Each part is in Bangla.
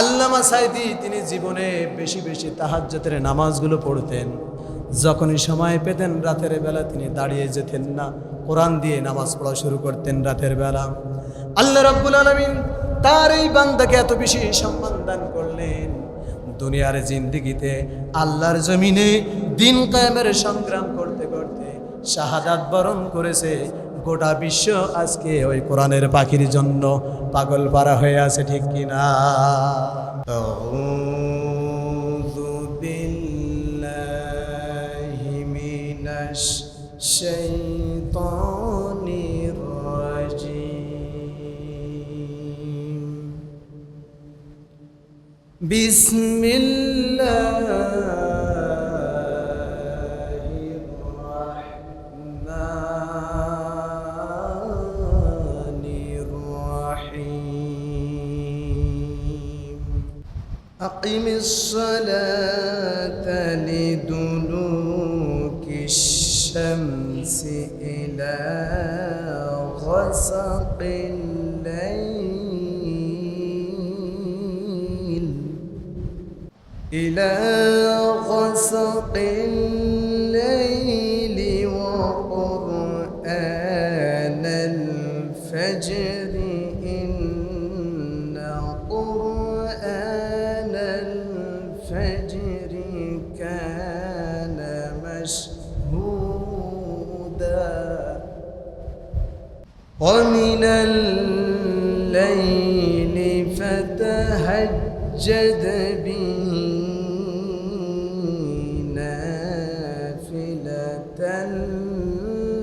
আল্লামা সাইদি তিনি জীবনে বেশি বেশি তাহাজ্জতের নামাজগুলো পড়তেন। যখনই সময় পেতেন রাতের বেলা তিনি দাঁড়িয়ে যেতেন না। কোরআন দিয়ে নামাজ পড়া শুরু করতেন রাতের বেলা। আল্লাহ রব্বুল আলমিন তার এই বান্দাকে এত বেশি সম্মান দান করলেন। দুনিয়ার জিন্দিগিতে আল্লাহর জমিনে দিন কায়েমের সংগ্রাম করতে করতে শাহাদাত বরণ করেছে। গোটা বিশ্ব আজকে ওই কোরআনের পাখির জন্য পাগল পারা হয়ে আছে ঠিক কিনা أعوذ بالله من الشيطان الرجيم بسم الله أقم الصلاة لدلوك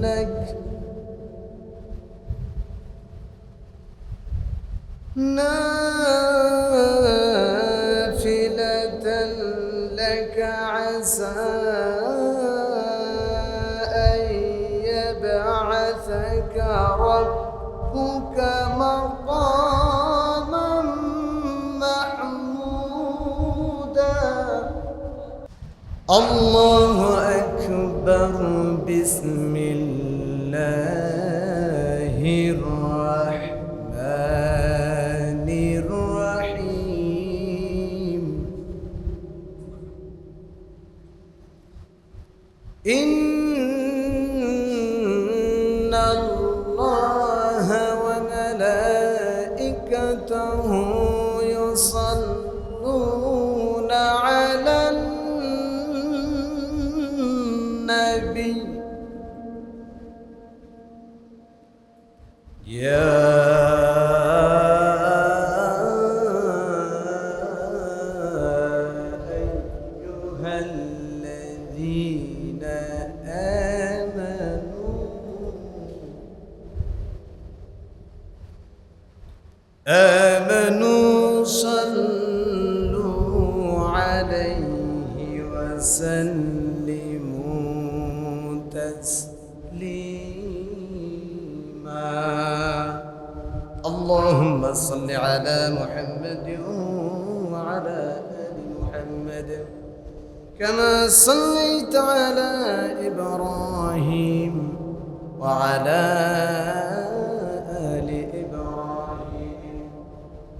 لك نافلة لك عسى أن يبعثك ربك مقاما محمودا. الله بسم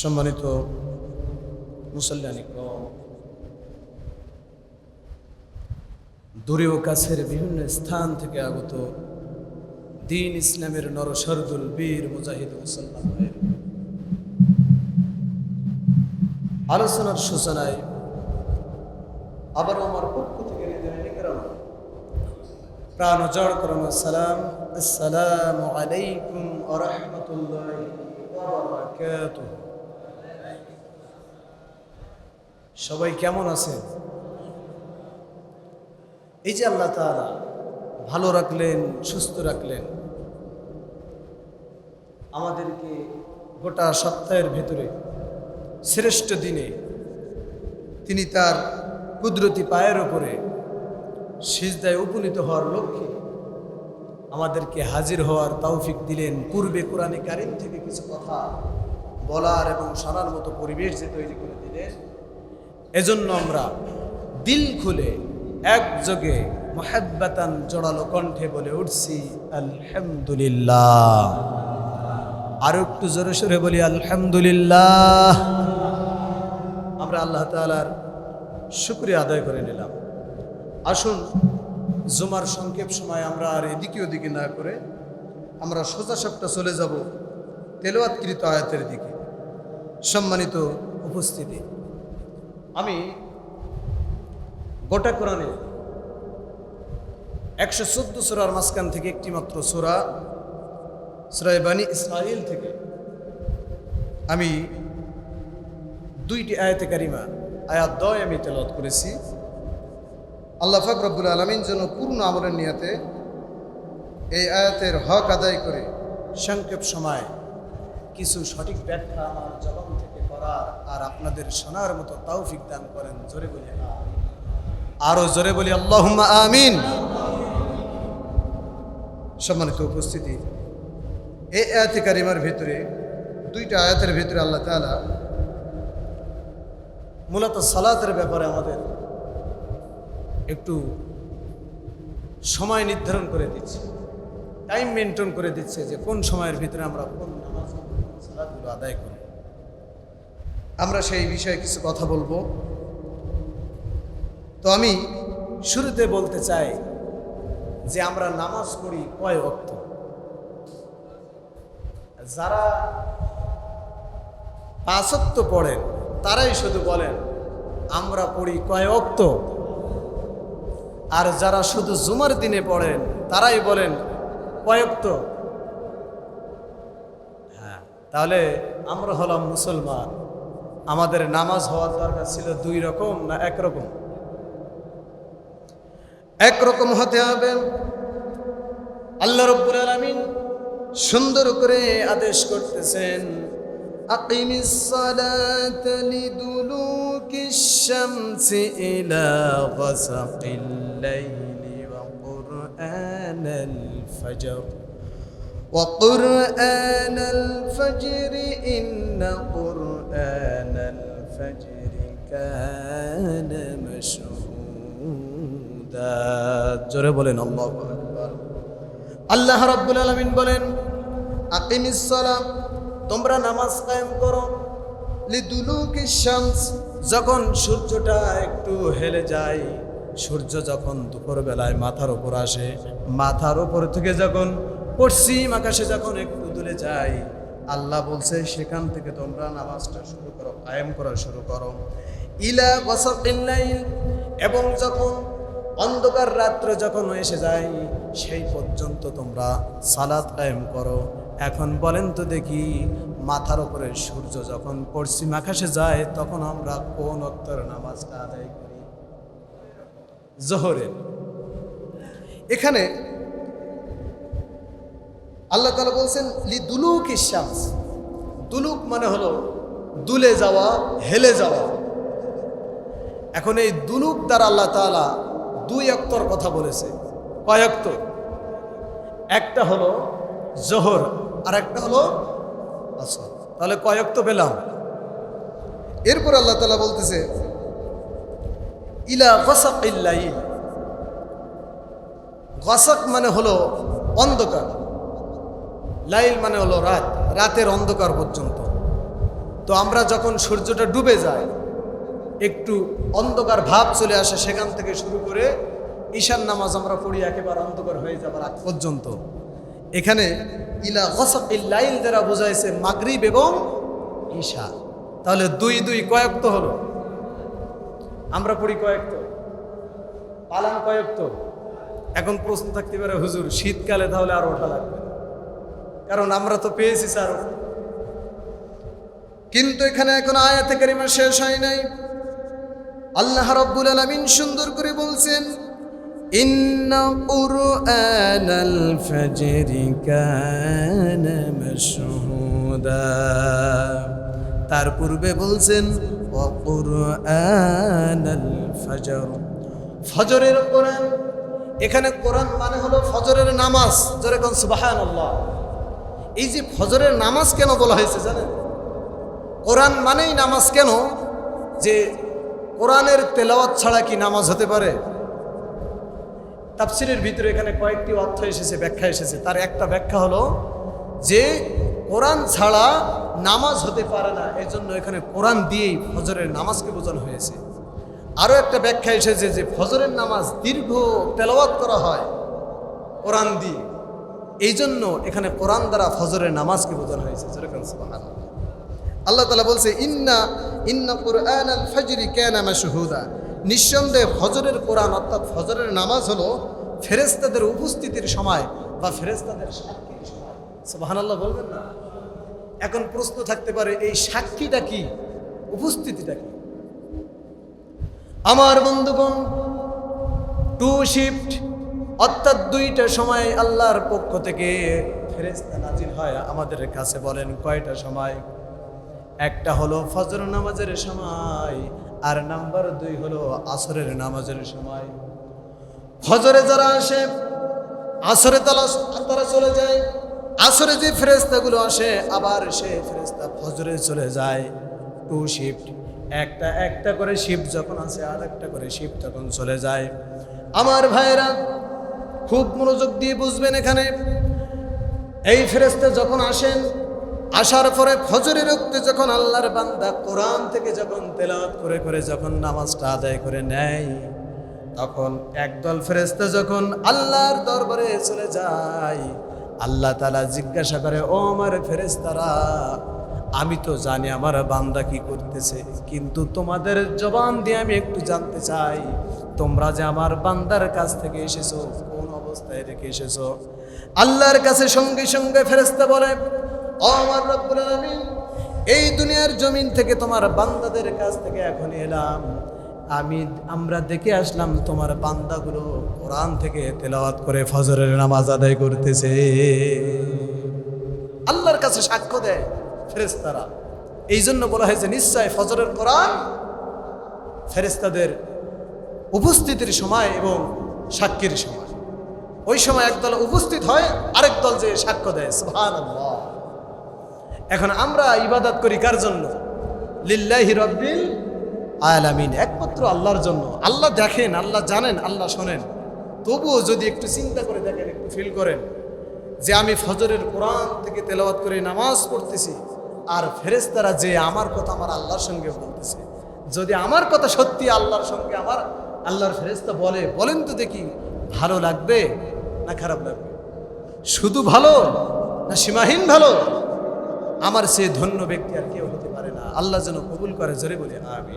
সম্মানিত মুসল্লানিক দূরে ও কাছের বিভিন্ন স্থান থেকে আগত দিন ইসলামের নরসরদুল বীর মুজাহিদ মুসলমান আলোচনার সূচনায় আবার আমার পক্ষ থেকে প্রাণ জড় করম সালাম। আসসালামু আলাইকুম ওয়া রাহমাতুল্লাহি সবাই কেমন আছেন এই যে আল্লাহ তাআলা ভালো রাখলেন, সুস্থ রাখলেন, আমাদেরকে গোটা সপ্তাহের ভেতরে, শ্রেষ্ঠ দিনে তিনি তার কুদরতি পায়ের ওপরে সিজদায় উপনীত হওয়ার লক্ষ্যে আমাদেরকে হাজির হওয়ার তৌফিক দিলেন। পূর্বে কোরআনে কারিম থেকে কিছু কথা বলার এবং শোনার মতো পরিবেশ যে তৈরি করে দিলেন। এজন্য আমরা দিল খুলে একযোগে মহাব্বাতান জোড়ালো কণ্ঠে বলে উঠছি, আলহামদুলিল্লাহ। আর একটু জোরে সোরে বলি, আলহামদুলিল্লাহ। আমরা আল্লাহ তালার শুক্রিয়া আদায় করে নিলাম। আসুন, জুমার সংক্ষেপ সময় আমরা আর এদিকে ওদিকে না করে আমরা সোজা সাপটা চলে যাব তেলোয়াতকৃত আয়াতের দিকে। সম্মানিত উপস্থিতি। আমি গোটা কোরআনে একশো চোদ্দ সুরার মাঝখান থেকে একটি মাত্র সোরা, সুরায় বানী ইসরাইল থেকে আমি দুইটি আয়াতে কারিমা, আয়াত দয় আমি তেলত করেছি। আল্লাহ ফাক রব্বুল আলমিন যেন পূর্ণ আমলের নিয়াতে এই আয়াতের হক আদায় করে সংক্ষেপ সময় কিছু সঠিক ব্যাখ্যা আমার জবান থেকে করার আর আপনাদের শোনার মতো তৌফিক দান করেন, জোরে বলি আমিন। আরও জোরে বলি আল্লাহ আমিন সম্মানিত উপস্থিতি, এই আয়াতে কারিমার ভিতরে, দুইটা আয়াতের ভিতরে আল্লাহ তাআলা মূলত সালাতের ব্যাপারে আমাদের একটু সময় নির্ধারণ করে দিচ্ছে টাইম মেনটেন করে দিচ্ছে যে কোন সময়ের ভিতরে আমরা কোন নামাজ কোন সালাতগুলো আদায় করি আমরা সেই বিষয়ে কিছু কথা বলব। তো আমি শুরুতে বলতে চাই যে আমরা নামাজ পড়ি কয় অক্ত যারা পাঁচত্ব পড়েন, তারাই শুধু বলেন, আমরা পড়ি কয় অক্ত আর যারা শুধু জুমার দিনে পড়েন, তারাই বলেন কয়ক্ত হ্যাঁ তাহলে আমরা হলাম মুসলমান। আমাদের নামাজ হওয়ার দরকার ছিল দুই রকম না একরকম একরকম হতে হবে আল্লাহ রব্বুল আলামিন সুন্দর করে আদেশ করতেছেন লিদুলুকিশ শামসি ইলা গাসাকিল লাইলি ওয়া কুরআনাল ফজর। وقرآن الفجر إن قرآن الفجر كان مشهودا জোরে বলেন আল্লাহু আকবার আল্লাহ রাব্বুল আলামিন বলেন আকিমিস সালাম তোমরা নামাজ কায়েম করো লিদুলুকি শামস যখন সূর্যটা একটু হেলে যায় সূর্য যখন দুপুর বেলায় মাথার উপর আসে মাথার উপর থেকে যখন পশ্চিম আকাশে যখন একটু দূরে যাই, আল্লাহ বলছে, সেখান থেকে তোমরা নামাজটা শুরু করো, কায়েম করা শুরু করো। ইলা গসাকিল্লাইল এবং যখন অন্ধকার রাত্র যখন এসে যায়, সেই পর্যন্ত তোমরা সালাত কায়েম করো। এখন বলেন তো দেখি, মাথার উপরে সূর্য যখন পশ্চিম আকাশে যায়, তখন আমরা কোন অত্তর নামাজটা আদায় করি? জোহরের। এখানে আল্লাহ তালা বলছেন, লি দুলুক ইসামস দুলুক মানে হলো দুলে যাওয়া, হেলে যাওয়া। এখন এই দুলুক দ্বারা আল্লাহ তাআলা দুই অক্তর কথা বলেছে। কয় অক্তর একটা হলো জোহর আর একটা হলো আসর। তাহলে কয় অক্ত পেলাম? এরপর আল্লাহ তালা বলতেছে, ইলা গসাকিল্লাইল গসাক মানে হলো অন্ধকার। লাইল মানে হলো রাত, রাতের অন্ধকার পর্যন্ত। তো আমরা যখন সূর্যটা ডুবে যায়, একটু অন্ধকার ভাব চলে আসে সেখান থেকে শুরু করে ঈশান নামাজ আমরা পড়ি, একেবারে অন্ধকার হয়ে যাবার আগ পর্যন্ত। এখানে ইলা লাইল যারা বোঝাইছে মাগরিব এবং ঈশা। তাহলে দুই দুই কয়েকত হলো। আমরা পড়ি কয়েক তো। কয়েকত পালান কয়েকত এখন প্রশ্ন থাকতে পারে, হুজুর, শীতকালে তাহলে আর ওঠা লাগবে। কারণ আমরা তো পেয়েছি স্যার কিন্তু এখানে এখন আয়াতে কারিমা শেষ হয় নাই আল্লাহ রব্বুল আলামিন সুন্দর করে বলছেন ইন্না কুরআনাল ফাজরি কানা মাশহুদা তার পূর্বে বলছেন وقرآن الفجر ফজরের কোরআন এখানে কোরআন মানে হলো ফজরের নামাজ যেরকম সুবাহান আল্লাহ এই যে ফজরের নামাজ কেন বলা হয়েছে জানেন? কোরআন মানেই নামাজ কেন? যে কোরআনের তেলাওয়াত ছাড়া কি নামাজ হতে পারে? তাফসিরের ভিতরে এখানে কয়েকটি অর্থ এসেছে, ব্যাখ্যা এসেছে। তার একটা ব্যাখ্যা হলো যে কোরআন ছাড়া নামাজ হতে পারে না। এই জন্য এখানে কোরআন দিয়েই ফজরের নামাজকে বোঝানো হয়েছে। আরও একটা ব্যাখ্যা এসেছে যে ফজরের নামাজ দীর্ঘ তেলাওয়াত করা হয় কোরআন দিয়ে। এই জন্য এখানে কোরআন দ্বারা ফজরের নামাজকে বোঝানো হয়েছে। যেরকম সুবহানাল্লাহ। আল্লাহ তালা বলছে, ইন্না ইন্না কোরআন আল ফজরি কেনা মাসহুদা নিঃসন্দেহে ফজরের কোরআন অর্থাৎ ফজরের নামাজ হলো ফেরেস্তাদের উপস্থিতির সময় বা ফেরেস্তাদের সাক্ষীর সময়। সুবহানাল্লাহ বলবেন না? এখন প্রশ্ন থাকতে পারে, এই সাক্ষীটা কি? উপস্থিতিটা কি? আমার বন্ধুগণ টু শিফট অর্থাৎ দুইটা সময় আল্লাহর পক্ষ থেকে ফেরেস্তা নাজিল হয়। আমাদের কাছে বলেন, কয়টা সময়? একটা হলো ফজর নামাজের সময়, আর নাম্বার দুই হলো আসরের নামাজের সময়। ফজরে যারা আসে, আসরে তারা তারা চলে যায়। আসরে যে ফেরেস্তাগুলো আসে, আবার সে ফেরেস্তা ফজরে চলে যায়। Two shift. একটা একটা করে শিফট যখন আসে আর একটা করে শিফট তখন চলে যায়। আমার ভাইয়েরা খুব মনোযোগ দিয়ে বুঝবেন এখানে। এই ফেরেস্তা যখন আসেন, আসার পরে ফজরের রক্তে যখন আল্লাহর বান্দা কোরআন থেকে যখন তেলাওয়াত করে করে যখন নামাজটা আদায় করে নেয়, তখন একদল ফেরেস্তা যখন আল্লাহর দরবারে চলে যায়, আল্লাহ তালা জিজ্ঞাসা করে, ও আমার ফেরেস্তারা আমি তো জানি আমার বান্দা কি করতেছে, কিন্তু তোমাদের জবান দিয়ে আমি একটু জানতে চাই, তোমরা যে আমার বান্দার কাছ থেকে এসেছ, কোন অবস্থায় রেখে এসেছ? আল্লাহর কাছে সঙ্গে সঙ্গে ফেরেস্তা বলে, ও আমার রব্বুল আলামিন, এই দুনিয়ার জমিন থেকে তোমার বান্দাদের কাছ থেকে এখন এলাম। আমি, আমরা দেখে আসলাম তোমার বান্দাগুলো কোরআন থেকে তেলাওয়াত করে ফজরের নামাজ আদায় করতেছে। আল্লাহর কাছে সাক্ষ্য দেয় ফেরেস্তারা এই জন্য বলা হয়েছে, নিশ্চয় ফজরের কোরআন ফেরেস্তাদের উপস্থিতির সময় এবং সাক্ষীর সময়। ওই সময় একদল উপস্থিত হয়, আরেক দল যে সাক্ষ্য দেয়, সুবহানাল্লাহ। এখন আমরা ইবাদত করি কার জন্য? লিল্লাহি রব্বিল আলামিন। একমাত্র আল্লাহর জন্য। আল্লাহ দেখেন, আল্লাহ জানেন, আল্লাহ শোনেন। তবুও যদি একটু চিন্তা করে দেখেন, একটু ফিল করেন যে আমি ফজরের কোরআন থেকে তেলাওয়াত করে নামাজ পড়তেছি আর ফেরেস্তারা যে আমার কথা আমার আল্লাহর সঙ্গে বলতেছে। যদি আমার কথা সত্যি আল্লাহর সঙ্গে আমার আল্লাহর ফেরেস্তা বলে, বলেন তো দেখি ভালো লাগবে না খারাপ লাগবে? শুধু ভালো না সীমাহীন ভালো? আমার সে ধন্য ব্যক্তি আর কেউ হতে পারে না। আল্লাহ যেন কবুল করে, জোরে বলে আমি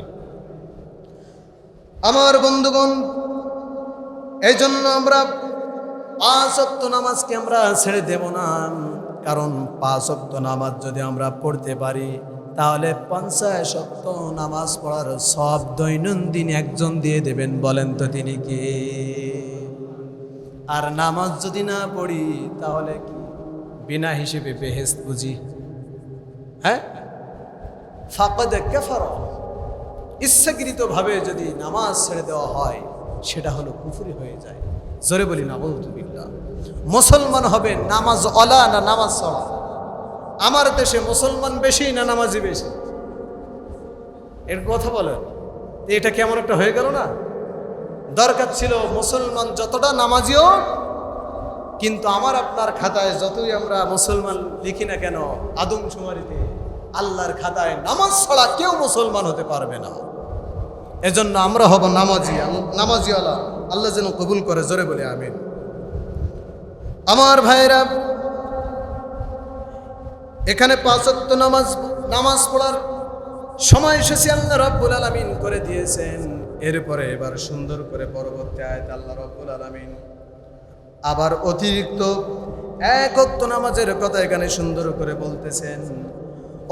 আমার বন্ধুগণ এই জন্য আমরা পাঁচ নামাজকে আমরা ছেড়ে দেব না। কারণ পাঁচ অক্ত নামাজ যদি আমরা পড়তে পারি, তাহলে পঞ্চাশ অক্ত নামাজ পড়ার সব দৈনন্দিন একজন দিয়ে দেবেন, বলেন তো তিনি কি? আর নামাজ যদি না পড়ি, তাহলে কি? বিনা হিসেবে বেহেস্ত বুঝি। হ্যাঁ? ফাঁকদে কেফার। ইচ্ছাকৃতভাবে যদি নামাজ ছেড়ে দেওয়া হয়, সেটা হলো কুফুরি হয়ে যায়। জোরে বলি না বলতুবিল্লা মুসলমান হবে নামাজ অলা না নামাজ চলা আমার দেশে মুসলমান বেশি না নামাজি বেশি? এর কথা বলেন। এটা কেমন একটা হয়ে গেল না? দরকার ছিল মুসলমান যতটা নামাজিও কিন্তু আমার আপনার খাতায় যতই আমরা মুসলমান লিখি না কেন, আদমশুমারিতে আল্লাহর খাতায় নামাজ ছাড়া কেউ মুসলমান হতে পারবে না। এজন্য আমরা হব নামাজি, নামাজিওয়ালা। আল্লাহ যেন কবুল করে, জোরে বলে আমিন। আমার ভাইরা এখানে পাঁচত্ব নামাজ নামাজ পড়ার সময় এসেছে আল্লাহ রব্বুল আলমিন করে দিয়েছেন। এরপরে এবার সুন্দর করে পরবর্তী আয়ত আল্লাহ রব্বুল আলমিন আবার অতিরিক্ত একত্ব নামাজের কথা এখানে সুন্দর করে বলতেছেন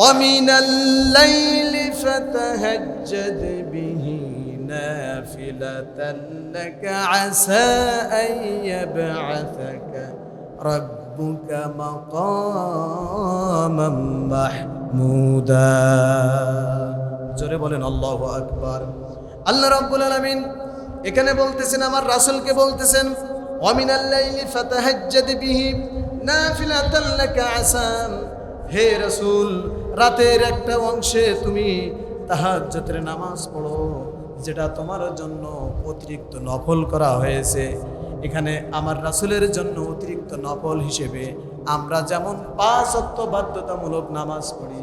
অমিনাল্লাইলি ফাতাহাজ্জাদ বিহি نافلة لك عسى أن يبعثك ربك مقاما محمودا জোরে বলেন আল্লাহ আকবার আল্লাহ রাব্বুল আলামিন এখানে বলতেছেন আমার রাসূলকে বলতেছেন ওয়ামিনাল লাইলি ফাতাহাজ্জাদ বিহি নাফিলাতান লাকা আসাম হে রাসূল রাতের একটা অংশে তুমি তাহাজ্জুদের নামাজ পড়ো যেটা তোমার জন্য অতিরিক্ত নফল করা হয়েছে। এখানে আমার রাসূলের জন্য অতিরিক্ত নফল হিসেবে আমরা যেমন পাঁচ অক্ত বাধ্যতামূলক নামাজ পড়ি,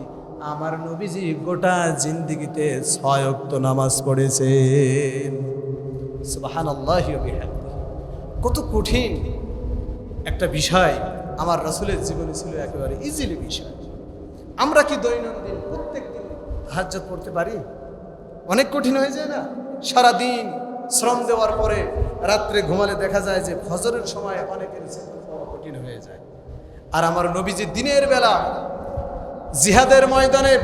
আমার নবীজি গোটা জিন্দিগিতে ছয় অক্ত নামাজ সুবহানাল্লাহি কত কঠিন একটা বিষয় আমার রাসুলের জীবনে ছিল একেবারে ইজিলি বিষয়। আমরা কি দৈনন্দিন প্রত্যেক দিন হাজ্জাত পড়তে পারি? অনেক কঠিন হয়ে যায় না? সারাদিন শ্রম দেওয়ার পরে রাত্রে ঘুমালে দেখা যায় যে ফজরের সময় অনেকের কঠিন হয়ে যায়। আর আমার নবীজি দিনের বেলা জিহাদের ময়দানে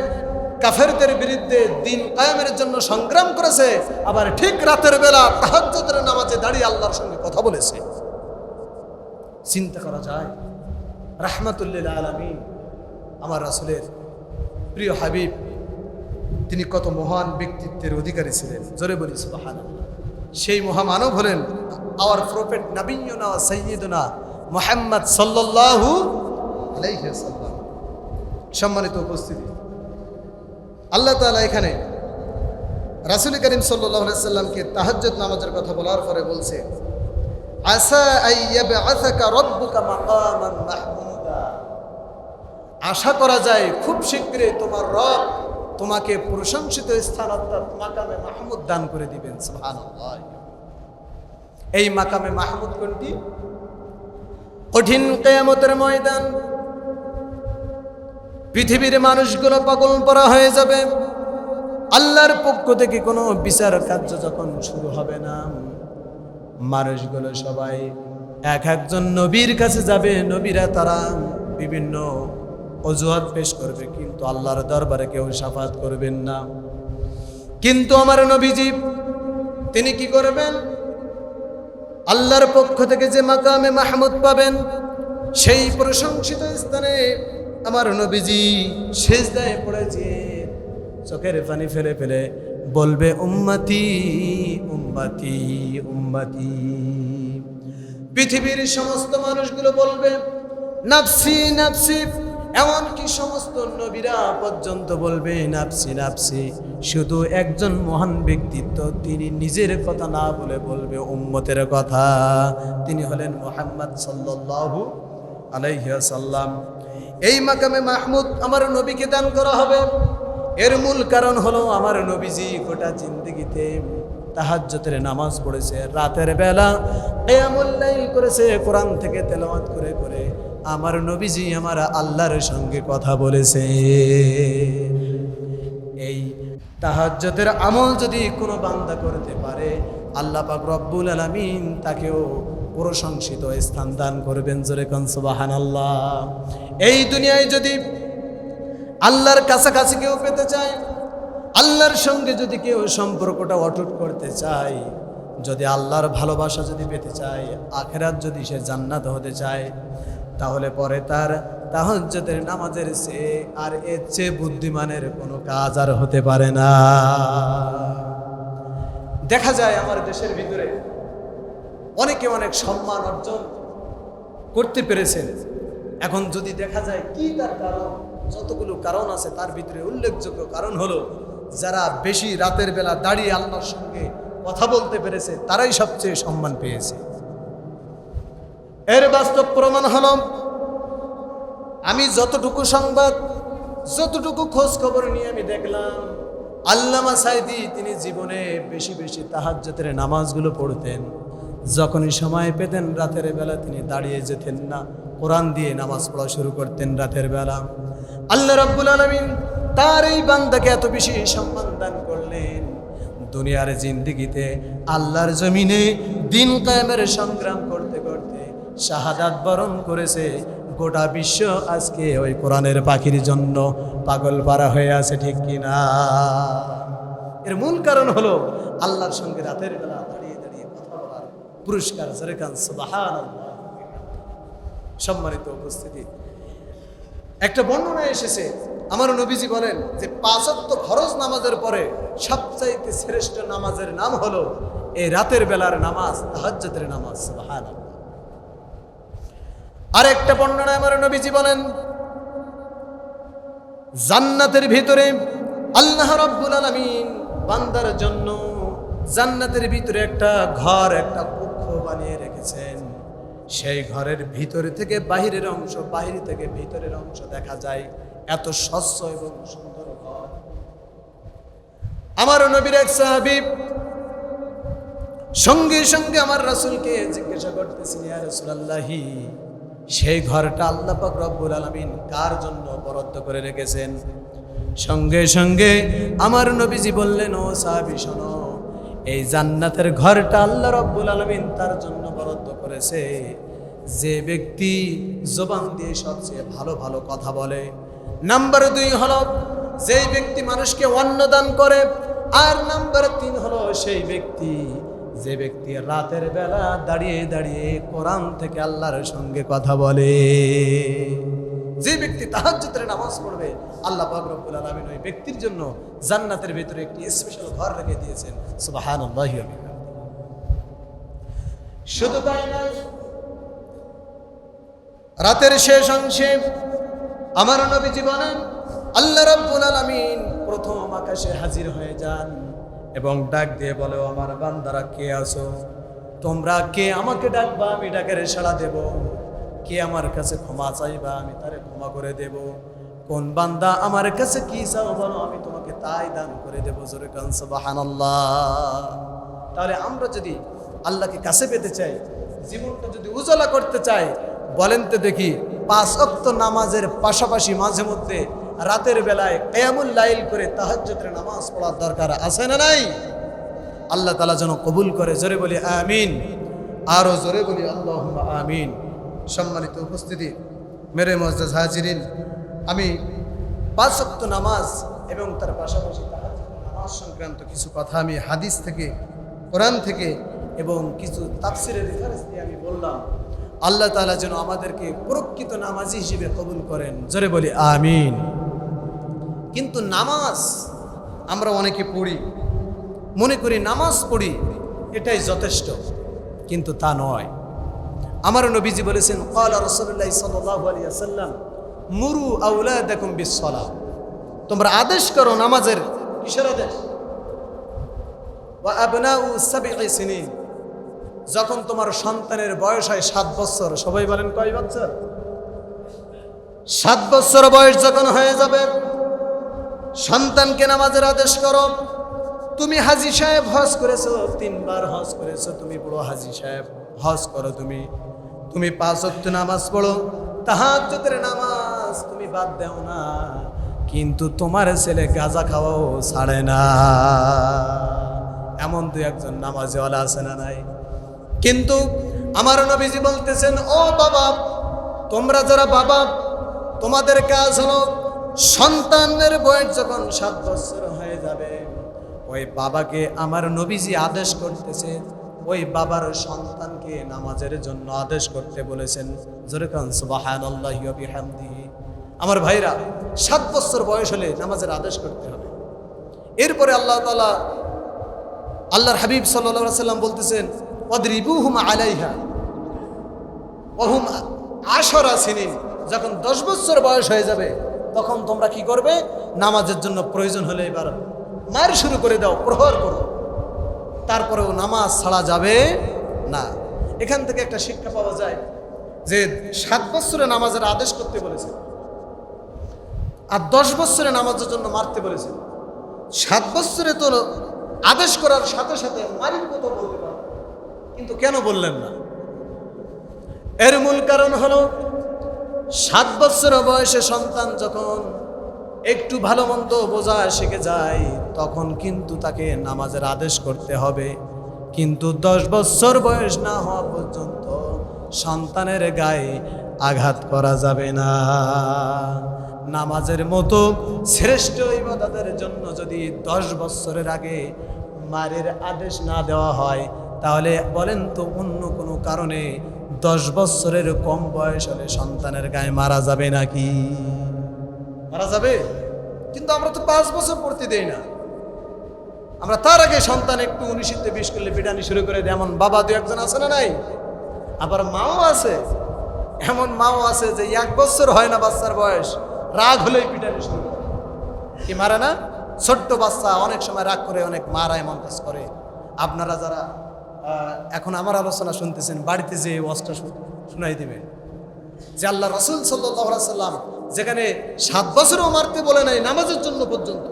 কাফেরদের বিরুদ্ধে দিন কায়েমের জন্য সংগ্রাম করেছে, আবার ঠিক রাতের বেলা তাহাজ্জুদের নামাজে দাঁড়িয়ে আল্লাহর সঙ্গে কথা বলেছে। চিন্তা করা যায়, রাহমাতুল্লিল আলামিন, আমার রাসূলের প্রিয় হাবিব তিনি কত মহান ব্যক্তিত্বের অধিকারী ছিলেন। জোরে বলি, সুবহানাল্লাহ। সেই মহামানব হলেন আওয়ার প্রফেট নবিয়্যনা সৈয়দনা মোহাম্মদ আলাইহি সম্মানিত উপস্থিতি। আল্লাহ তাআলা এখানে রাসূল করিম আলাইহি সাল্লামকে তাহাজ্জুদ নামাজের কথা বলার পরে বলছে আশা করা যায় খুব শীঘ্রই তোমার রব তোমাকে প্রশংসিত স্থান অর্থাৎ মাকামে মাহমুদ দান করে দিবেন, সুবহানাল্লাহ। এই মাকামে মাহমুদ কোনটি? কঠিন কেয়ামতের ময়দান। পৃথিবীর মানুষগুলো পাগল পরা হয়ে যাবে। আল্লাহর পক্ষ থেকে কোনো বিচার কার্য যখন শুরু হবে না, মানুষগুলো সবাই এক একজন নবীর কাছে যাবে, নবীরা তারা বিভিন্ন অজুহাত পেশ করবে, কিন্তু আল্লাহর দরবারে কেউ সাফাত করবেন না। কিন্তু আমার নবীজি, তিনি কি করবেন? আল্লাহর পক্ষ থেকে যে মাকামে মাহমুদ পাবেন, সেই প্রশংসিত স্থানে আমার নবীজি সেজদায় পড়েছে চোখের পানি ফেলে ফেলে বলবে, উম্মতি উম্মতি উম্মতি। পৃথিবীর সমস্ত মানুষগুলো বলবে, নাফসি নাফসি। এমনকি সমস্ত নবীরা পর্যন্ত বলবে নাপসি নাফসি। শুধু একজন মহান ব্যক্তিত্ব, তিনি নিজের কথা না বলে বলবে উম্মতের কথা। তিনি হলেন মোহাম্মদ সাল্লাল্লাহু আলাইহি সাল্লাম এই মাকামে মাহমুদ আমার নবীকে দান করা হবে। এর মূল কারণ হলো আমার নবীজি গোটা জিন্দগিতে তাহাজ্জতের নামাজ পড়েছে। রাতের বেলা কিয়ামুল লাইল করেছে, কোরআন থেকে তেলাওয়াত করে করে আমার নবীজি আমার আল্লাহর সঙ্গে কথা বলেছে এই তাহাজ্জতের আমল যদি কোনো বান্দা করতে পারে, আল্লাহ পাক রব্বুল আলামিন তাকেও প্রশংসিত স্থান দান করবেন জোরে কন আল্লাহ এই দুনিয়ায় যদি আল্লাহর কাছাকাছি কেউ পেতে চায়, আল্লাহর সঙ্গে যদি কেউ সম্পর্কটা অটুট করতে চায়, যদি আল্লাহর ভালোবাসা যদি পেতে চায়, আখেরাত যদি সে জান্নাত হতে চায় তাহলে পরে তার তাহজ্জতের নামাজের চেয়ে আর এর চেয়ে বুদ্ধিমানের কোনো কাজ আর হতে পারে না। দেখা যায় আমার দেশের ভিতরে অনেকে অনেক সম্মান অর্জন করতে পেরেছেন। এখন যদি দেখা যায় কি তার কারণ, যতগুলো কারণ আছে তার ভিতরে উল্লেখযোগ্য কারণ হলো, যারা বেশি রাতের বেলা দাঁড়িয়ে আল্লাহর সঙ্গে কথা বলতে পেরেছে, তারাই সবচেয়ে সম্মান পেয়েছে। এর বাস্তব প্রমাণ হল, আমি যতটুকু সংবাদ, যতটুকু খোঁজ খবর নিয়ে আমি দেখলাম, আল্লামা সাইদি তিনি জীবনে বেশি বেশি তাহাজ্জতের নামাজগুলো পড়তেন। যখনই সময় পেতেন, রাতের বেলা তিনি দাঁড়িয়ে যেতেন না। কোরআন দিয়ে নামাজ পড়া শুরু করতেন রাতের বেলা। আল্লাহ রাব্বুল আলামিন তার এই বান্দাকে এত বেশি সম্মান দান করলেন। দুনিয়ার জিন্দিগিতে আল্লাহর জমিনে দিন কায়েমের সংগ্রাম করতে করতে শাহাদাত বরণ করেছে। গোটা বিশ্ব আজকে ওই কোরআনের পাখির জন্য পাগল পারা হয়ে আছে, ঠিক কিনা এর মূল কারণ হলো আল্লাহর সঙ্গে রাতের বেলা দাঁড়িয়ে দাঁড়িয়ে কথা বলার পুরস্কার সম্মানিত উপস্থিতি। একটা বর্ণনা এসেছে, আমার নবীজি বলেন যে পাঁচত্ব ফরজ নামাজের পরে সবচাইতে শ্রেষ্ঠ নামাজের নাম হলো এই রাতের বেলার নামাজ তাহাজ্জতের নামাজ, সুবহানাল্লাহ। আর একটা বর্ণনা আমার নবীজি বলেন। জান্নাতের ভিতরে আল্লাহ রাব্বুল আলামিন বান্দার জন্য জান্নাতের ভিতরে একটা ঘর, একটা কক্ষ বানিয়ে রেখেছেন। সেই ঘরের ভিতরে থেকে বাহিরের অংশ, বাহির থেকে ভিতরের অংশ দেখা যায়। এত স্বচ্ছ এবং সুন্দর ঘর। আমার নবীর এক সাহাবী সঙ্গে সঙ্গে আমার রাসূলকে জিজ্ঞাসা করতেছেন, ইয়া রাসূলুল্লাহি সেই ঘরটা আল্লাহ পাক রব্বুল আলামিন কার জন্য বরাদ্দ করে রেখেছেন? সঙ্গে সঙ্গে আমার নবীজি বললেন, ও সাহাবী, শোনো, এই জান্নাতের ঘরটা আল্লাহ রব্বুল আলামিন তার জন্য বরাদ্দ করেছে। যে ব্যক্তি জবান দিয়ে সবচেয়ে ভালো ভালো কথা বলে। নাম্বার দুই হলো, যেই ব্যক্তি মানুষকে অন্ন দান করে, আর নাম্বার তিন হলো, সেই ব্যক্তি যে ব্যক্তি রাতের বেলা দাঁড়িয়ে দাঁড়িয়ে কোরআন থেকে আল্লাহর সঙ্গে কথা বলে, যে ব্যক্তি তাহাজ্জুদের নামাজ পড়বে, আল্লাহ রব্বুল আলামিন ওই ব্যক্তির জন্য জান্নাতের ভিতরে একটি স্পেশাল ঘর রেখে দিয়েছেন। বিহামদিহি। শুধু তাই নয়, রাতের শেষ অংশে আমার নবীজি বলেন, আল্লাহ রাব্বুল আলামিন প্রথম আকাশে হাজির হয়ে যান। এবং ডাক দিয়ে বলে আমার বান্দারা, কে আছো? তোমরা কে? আমাকে ডাকবা, আমি ডাকের সাড়া দেব। কে আমার কাছে ক্ষমা চাইবা, আমি তারে ক্ষমা করে দেব। কোন বান্দা আমার কাছে কি চাও বলো, আমি তোমাকে তাই দান করে দেবো। জোরে কান সুবহানাল্লাহ। তাহলে আমরা যদি আল্লাহকে কাছে পেতে চাই, জীবনটা যদি উজালা করতে চাই, বলেন তো দেখি, পাঁচ অক্ত নামাজের পাশাপাশি মাঝে মধ্যে রাতের বেলায় কেয়ামুল লাইল করে তাহাজ্জুদের নামাজ পড়ার দরকার আছে না নাই? আল্লাহ তালা যেন কবুল করে, জোরে বলি আমিন। আরও জোরে বলি আল্লাহ আমিন। সম্মানিত উপস্থিতি, মেরে মজদাজ হাজিরিন, আমি পাঁচ অক্ত নামাজ এবং তার পাশাপাশি নামাজ সংক্রান্ত কিছু কথা আমি হাদিস থেকে, কোরআন থেকে এবং কিছু তাফসিরের রেফারেন্স দিয়ে আমি বললাম। আল্লাহ তালা যেন আমাদেরকে প্রকৃত নামাজি হিসেবে কবুল করেন, জোরে বলি আমিন। কিন্তু নামাজ আমরা অনেকে পড়ি, মনে করি নামাজ পড়ি, এটাই যথেষ্ট, কিন্তু তা নয়। আমার নবীজি বলেছেন সাল্লাল্লাহু আলাইহি ওয়াসাল্লাম, মুরু আওলাদাকুম বিসসালাহ। তোমরা আদেশ করো নামাজের কিসের আদেশ? যখন তোমার সন্তানের বয়স হয় সাত বছর, সবাই বলেন কয় বছর? সাত বছর বয়স যখন হয়ে যাবে সন্তানকে নামাজের আদেশ করো। তুমি হাজি সাহেব হজ করেছ, তিনবার হজ করেছ, তুমি বড় হাজি সাহেব, হজ করো তুমি। তুমি পাঁচ ওয়াক্ত নামাজ পড়ো, তাহাজ্জুদের নামাজ তুমি বাদ দাও না, কিন্তু তোমার ছেলে গাঁজা খাওয়াও ছাড়ে না। এমন দু একজন নামাজওয়ালা আছে না নাই? কিন্তু আমার নবীজি বলতেছেন, ও বাবা, তোমরা যারা বাবা, তোমাদের কাজ হলো সন্তানের বয়স যখন সাত বছর হয়ে যাবে, ওই বাবাকে আমার নবীজি আদেশ করতেছে, ওই বাবার সন্তানকে নামাজের জন্য আদেশ করতে বলেছেন। আমার ভাইরা, সাত বছর বয়স হলে নামাজের আদেশ করতে হবে। এরপরে আল্লাহ তালা আল্লাহর হাবিব সাল্লাল্লাহু সাল্লাম বলতেছেন অদ্রিবুহুম আলাইহা। ওহুম আশরা সিনিন, যখন দশ বছর বয়স হয়ে যাবে তখন তোমরা কি করবে? নামাজের জন্য প্রয়োজন হলে এবার মার শুরু করে দাও, প্রহর করো। তারপরেও নামাজ ছাড়া যাবে না। এখান থেকে একটা শিক্ষা পাওয়া যায় যে সাত বছরে নামাজের আদেশ করতে বলেছে আর দশ বছরে নামাজের জন্য মারতে বলেছে। সাত বছরে তো আদেশ করার সাথে সাথে মারির কথা বলতে পারে। কিন্তু কেন বললেন না? এর মূল কারণ হলো সাত বছর বয়সে সন্তান যখন একটু ভালো মন্দ বোঝা শিখে যায়, তখন কিন্তু তাকে নামাজের আদেশ করতে হবে। কিন্তু দশ বছর বয়স না হওয়া পর্যন্ত সন্তানের গায়ে আঘাত করা যাবে না। নামাজের মতো শ্রেষ্ঠ ইবাদতের জন্য যদি দশ বছরের আগে মারের আদেশ না দেওয়া হয় তাহলে বলেন তো অন্য কোনো কারণে দশ বছরের কম বয়স হলে সন্তানের গায়ে মারা যাবে নাকি? মারা যাবে? কিন্তু আমরা তো পাঁচ বছর পড়তে দেই না। আমরা তার আগে সন্তান একটু উনিশিতে বিশ করলে পিটানি শুরু করে দেয়। এমন বাবা দু একজন আছে না নাই? আবার মাও আছে। এমন মাও আছে যে এক বছর হয় না বাচ্চার বয়স, রাগ হলেই পিটানি শুরু করে কি মারে না? ছোট্ট বাচ্চা অনেক সময় রাগ করে, অনেক মারা এমন কাজ করে। আপনারা যারা এখন আমার আলোচনা শুনতেছেন, বাড়িতে যে ওয়াজটা শুনাই দিবেন। যে আল্লাহ রসুল সাল্লাম যেখানে সাত বছরও মারতে বলে নাই নামাজের জন্য পর্যন্ত,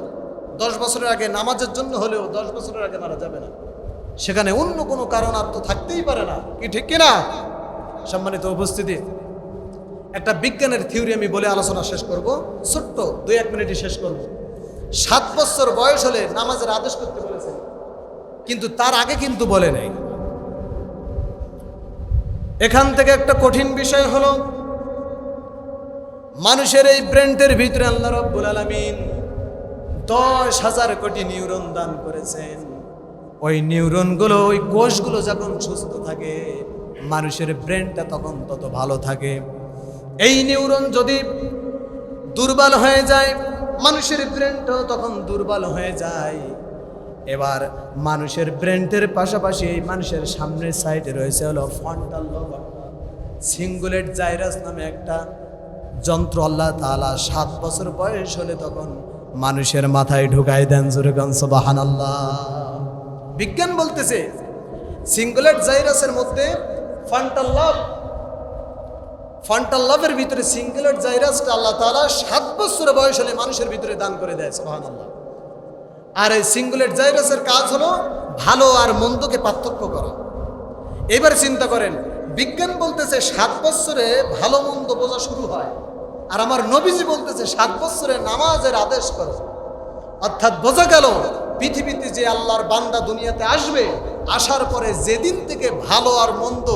দশ বছরের আগে নামাজের জন্য হলেও দশ বছরের আগে মারা যাবে না। সেখানে অন্য কোনো কারণ আর তো থাকতেই পারে না। কি ঠিক কিনা? সম্মানিত উপস্থিতি, একটা বিজ্ঞানের থিওরি আমি বলে আলোচনা শেষ করব, ছোট্ট দুই এক মিনিটই শেষ করব। সাত বছর বয়স হলে নামাজের আদেশ করতে বলেছেন। কিন্তু তার আগে কিন্তু বলে নাই। এখান থেকে একটা কঠিন বিষয় হলো, মানুষের এই ব্রেন্টের ভিতরে আল্লাহ রব্বুল আলমিন দশ হাজার কোটি নিউরন দান করেছেন। ওই নিউরনগুলো, ওই কোষগুলো যখন সুস্থ থাকে, মানুষের ব্রেনটা তখন তত ভালো থাকে। এই নিউরন যদি দুর্বল হয়ে যায়, মানুষের ব্রেনটাও তখন দুর্বল হয়ে যায়। এবার মানুষের ব্রেন্টের পাশাপাশি এই মানুষের সামনের সাইডে রয়েছে হলো ফন্টাল সিঙ্গুলেট জাইরাস নামে একটা যন্ত্র আল্লাহ তালা সাত বছর বয়স হলে তখন মানুষের মাথায় ঢুকাই দেন জোরেগন সবাহান আল্লাহ বিজ্ঞান বলতেছে সিঙ্গুলেট জাইরাসের মধ্যে ফন্টাল লাভ ফন্টাল লাভের ভিতরে সিঙ্গুলেট জাইরাসটা আল্লাহ তালা সাত বছর বয়স হলে মানুষের ভিতরে দান করে দেয় সবাহান আল্লাহ আর এই সিঙ্গুলেট জাইরাসের কাজ হলো ভালো আর মন্দকে পার্থক্য করা। এবার চিন্তা করেন, বিজ্ঞান বলতেছে সাত বছরে ভালো মন্দ বোঝা শুরু হয়, আর আমার নবীজি বলতেছে সাত বছরে নামাজের আদেশ করে। অর্থাৎ বোঝা গেল, পৃথিবীতে যে আল্লাহর বান্দা দুনিয়াতে আসবে, আসার পরে যেদিন থেকে ভালো আর মন্দ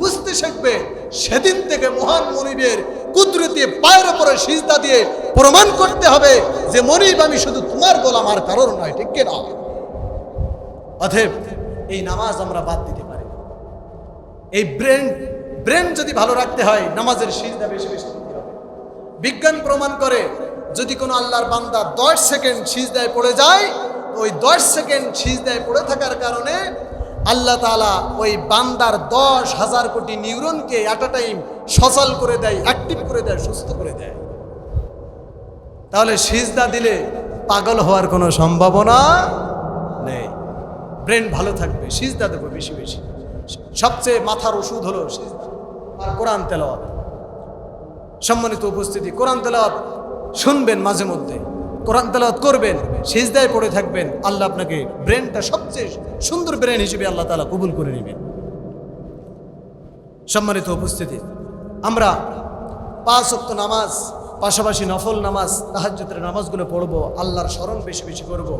বুঝতে শিখবে, সেদিন থেকে মহান মনিবের কুদরতি পায়ের উপরে সিজদা দিয়ে প্রমাণ করতে হবে যে মনিব আমি শুধু তোমার গোলাম আর কারোর নয়, ঠিক কিনা? অতএব এই নামাজ আমরা বাদ দিতে পারি। এই ব্রেন ব্রেন যদি ভালো রাখতে হয়, নামাজের সিজদা বেশি বেশি হবে। বিজ্ঞান প্রমাণ করে যদি কোনো আল্লাহর বান্দা দশ সেকেন্ড সিজদায় পড়ে যায় ওই দশ সেকেন্ড সিজদায় পড়ে থাকার কারণে আল্লাহ তাআলা ওই বান্দার দশ হাজার কোটি নিউরনকে আ টাইম সচল করে দেয় অ্যাক্টিভ করে দেয়, সুস্থ করে দেয়। তাহলে সিজদা দিলে পাগল হওয়ার কোনো সম্ভাবনা নেই। ব্রেন ভালো থাকবে, সিজদা দেবো বেশি বেশি। সবচেয়ে মাথার ওষুধ হলো সিজদা আর কোরআন তেলাওয়াত। সম্মানিত উপস্থিতি, কোরআন তেলাওয়াত শুনবেন মাঝে মধ্যে। কোরআন তালাত করবেন, সিজদায় পড়ে থাকবেন, আল্লাহ আপনাকে ব্রেনটা সবচেয়ে সুন্দর ব্রেন হিসেবে আল্লাহ তালা কবুল করে নেবেন। সম্মানিত উপস্থিতি, আমরা পাঁচ অক্ত নামাজ, পাশাপাশি নফল নামাজ, তাহাজ্জুদের নামাজগুলো পড়ব, আল্লাহর স্মরণ বেশি বেশি করব।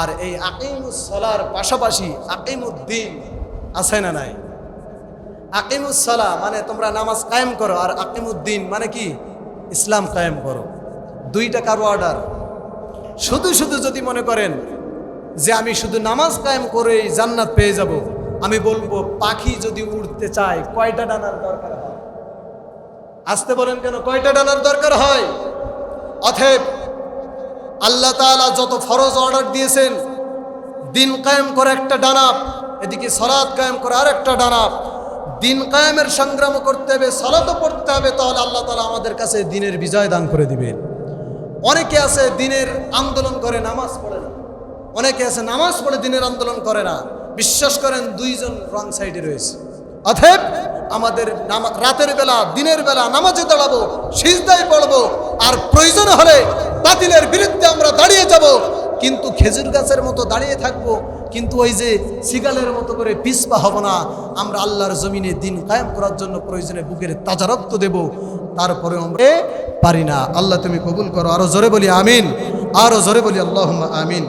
আর এই আকিমুস সলার পাশাপাশি আকিমুদ্দিন আছে না নাই? আকিমুসলা মানে তোমরা নামাজ কায়েম করো, আর আকিমুদ্দিন মানে কি? ইসলাম কায়েম করো। দুইটা কারও অর্ডার শুধু শুধু যদি মনে করেন যে আমি শুধু নামাজ কায়েম করেই জান্নাত পেয়ে যাব, আমি বলব, পাখি যদি উড়তে চায়, কয়টা ডানার দরকার আসতে বলেন কেন, কয়টা ডানার দরকার হয়? অথেব আল্লাহ তাআলা যত ফরজ অর্ডার দিয়েছেন, দিন কায়েম করে একটা ডানা, এদিকে সলাদ কায়েম করে আর একটা ডানা, দিন কায়েমের সংগ্রাম করতে হবে, সলাতও পড়তে হবে, তাহলে আল্লাহ তাআলা আমাদের কাছে দিনের বিজয় দান করে দিবেন। অনেকে আছে দিনের আন্দোলন করে, নামাজ পড়ে না। অনেকে আছে নামাজ পড়ে, দিনের আন্দোলন করে না। বিশ্বাস করেন, দুইজন রং সাইডে রয়েছে। অথেব আমাদের রাতের বেলা, দিনের বেলা নামাজে দাঁড়াবো, সিজদায় পড়ব, আর প্রয়োজন হলে বাতিলের বিরুদ্ধে আমরা দাঁড়িয়ে যাব। কিন্তু খেজুর গাছের মতো দাঁড়িয়ে থাকব, কিন্তু ওই যে সিগালের মতো করে পিসপা হব না, আমরা আল্লাহর জমিনে দিন কায়েম করার জন্য প্রয়োজনে বুকের তাজা রক্ত দেব, তারপরে আমরা পারি না। আল্লাহ তুমি কবুল করো, আরও জোরে বলি আমিন, আরও জোরে বলি আল্লাহ আমিন।